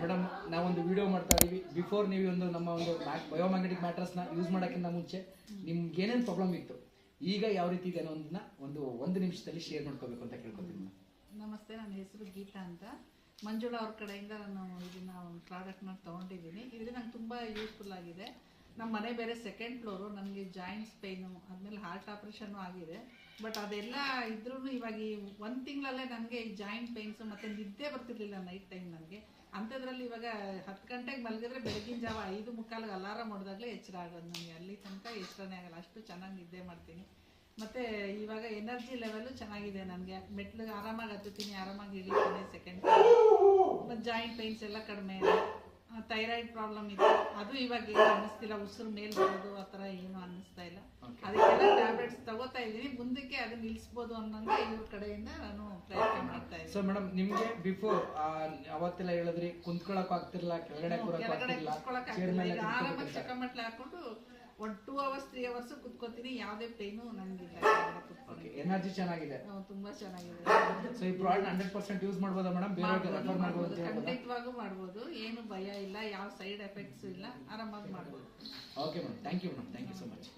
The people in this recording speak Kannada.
ಮೇಡಮ್ ನಾವೊಂದು ವಿಡಿಯೋ ಮಾಡ್ತಾ ಇದೀವಿ. ಬಿಫೋರ್ ನೀವು ಒಂದು ನಮ್ಮ ಒಂದು ಬಯೋಮ್ಯಾಗ್ನೆಟಿಕ್ ಮ್ಯಾಟ್ರಸ್ನ ಯೂಸ್ ಮಾಡೋಕ್ಕಿಂತ ಮುಂಚೆ ನಿಮ್ಗೆ ಏನೇನು ಪ್ರಾಬ್ಲಮ್ ಇತ್ತು? ಈಗ ಯಾವ ರೀತಿ ಇದೆ ಅನ್ನೋದನ್ನ ಒಂದು ಒಂದು ನಿಮಿಷದಲ್ಲಿ ಶೇರ್ ಮಾಡ್ಕೋಬೇಕು ಅಂತ ಕೇಳ್ಕೊತೀನಿ ನಮಸ್ತೆ, ನನ್ನ ಹೆಸರು ಗೀತಾ ಅಂತ. ಮಂಜುಳಾ ಅವ್ರ ಕಡೆಯಿಂದ ನಾನು ಇದನ್ನ ಪ್ರಾಡಕ್ಟ್ನ ತೊಗೊಂಡಿದ್ದೀನಿ. ಇದರಿಂದ ನಂಗೆ ತುಂಬ ಯೂಸ್ಫುಲ್ ಆಗಿದೆ. ನಮ್ಮ ಮನೆ ಬೇರೆ ಸೆಕೆಂಡ್ ಫ್ಲೋರು ನನಗೆ ಜಾಯಿಂಟ್ಸ್ ಪೇಯ್ನು ಆದಮೇಲೆ ಹಾರ್ಟ್ ಆಪ್ರೇಷನ್ನು ಆಗಿದೆ. ಬಟ್ ಅದೆಲ್ಲ ಇದ್ರೂ ಇವಾಗ ಈ ಒಂದು ತಿಂಗಳಲ್ಲೇ ನನಗೆ ಈ ಜಾಯಿಂಟ್ ಪೇಯ್ನ್ಸು ಮತ್ತು ನಿದ್ದೆ ಬರ್ತಿರ್ಲಿಲ್ಲ ನೈಟ್ ಟೈಮ್ ನನಗೆ. ಅಂಥದ್ರಲ್ಲಿ ಇವಾಗ ಹತ್ತು ಗಂಟೆಗೆ ಮಲಗಿದ್ರೆ ಬೆಳಗಿನ ಜಾವ ಐದು ಮುಕ್ಕಾಲಿಗೆ ಅಲಾರಾಮ್ ಹೊಡೆದಾಗಲೇ ಎಚ್ಚರ ಆಗೋದು ನನಗೆ. ಅಲ್ಲಿ ತನಕ ಎಚ್ಚರನೇ ಆಗಲ್ಲ. ಅಷ್ಟು ಚೆನ್ನಾಗಿ ನಿದ್ದೆ ಮಾಡ್ತೀನಿ. ಮತ್ತು ಇವಾಗ ಎನರ್ಜಿ ಲೆವೆಲ್ ಚೆನ್ನಾಗಿದೆ ನನಗೆ. ಮೆಟ್ಲಿಗೆ ಆರಾಮಾಗಿ ಹತ್ತುತ್ತೀನಿ ಆರಾಮಾಗಿ ಇಳಿತೀನಿ ಸೆಕೆಂಡ್ ಮತ್ತು ಜಾಯಿಂಟ್ ಪೈನ್ಸ್ ಎಲ್ಲ ಕಡಿಮೆ ಇದೆ. ಥೈರಾಯ್ಡ್ ಪ್ರಾಬ್ಲಮ್ ಇತ್ತು ಅದು ಇವಾಗ ಏನು ಅನ್ನಿಸ್ತಿಲ್ಲ ಉಸಿರು ಮೇಲೆ ಬರೋದು ಆ ಥರ ಏನು ಅನ್ನಿಸ್ತಾ ಇಲ್ಲ. ಅದಕ್ಕೆಲ್ಲ ಟ್ಯಾಬ್ಲೆಟ್ಸ್ ತಗೋತಾ ಇದ್ದೀನಿ. ಮುಂದಕ್ಕೆ ಅದು ನಿಲ್ಲಿಸ್ಬೋದು ಅನ್ನೋಂಗೆ ಇವ್ರ ಕಡೆಯಿಂದ ನಾನು ಪ್ರಯತ್ನ ಮಾಡ್ತಾ ಇದ್ದೀನಿ. ಸೊ ಮೇಡಮ್ ನಿಮಗೆ ಬಿಫೋರ್ ಅವತ್ತೆಲ್ಲ ಹೇಳಿದ್ರಿ ಕುಂತ್ಕೊಳಕ್ ಆಗ್ತಿರ್ಲಿಲ್ಲ ಕೆಳಗಡೆ ಕೆಳಗಡೆ ಕುತ್ಕೊಳಕ್ ಆರಾಮಾಗಿ. ಚಕ್ಕಮಟ್ಲೆ ಹಾಕೊಂಡು ಒಂದು ಟೂ ಅವರ್ಸ್ ತ್ರೀ ಅವರ್ಸ್ ಕುತ್ಕೋತೀನಿ. ಯಾವುದೇ ಪೇನು ನನಗಿಲ್ಲ ಓಕೆ ಎನರ್ಜಿ ಚೆನ್ನಾಗಿದೆ. ತುಂಬಾ ಚೆನ್ನಾಗಿದೆ. ಸೊ ಈ ಪ್ರಾಡಕ್ಟ್ ಹಂಡ್ರೆಡ್ ಪರ್ಸೆಂಟ್ ಯೂಸ್ ಮಾಡ್ಬೋದಾ ಮೇಡಮ್ ಬೇರೆ ರೆಫರ್ ಮಾಡ್ಬೋದು ಖಂಡಿತವಾಗೂ ಮಾಡ್ಬೋದು. ಏನು ಭಯ ಇಲ್ಲ. ಯಾವ ಸೈಡ್ ಎಫೆಕ್ಟ್ಸ್ ಇಲ್ಲ. ಆರಾಮಾಗಿ ಮಾಡ್ಬೋದು. Okay madam thank you madam thank you so much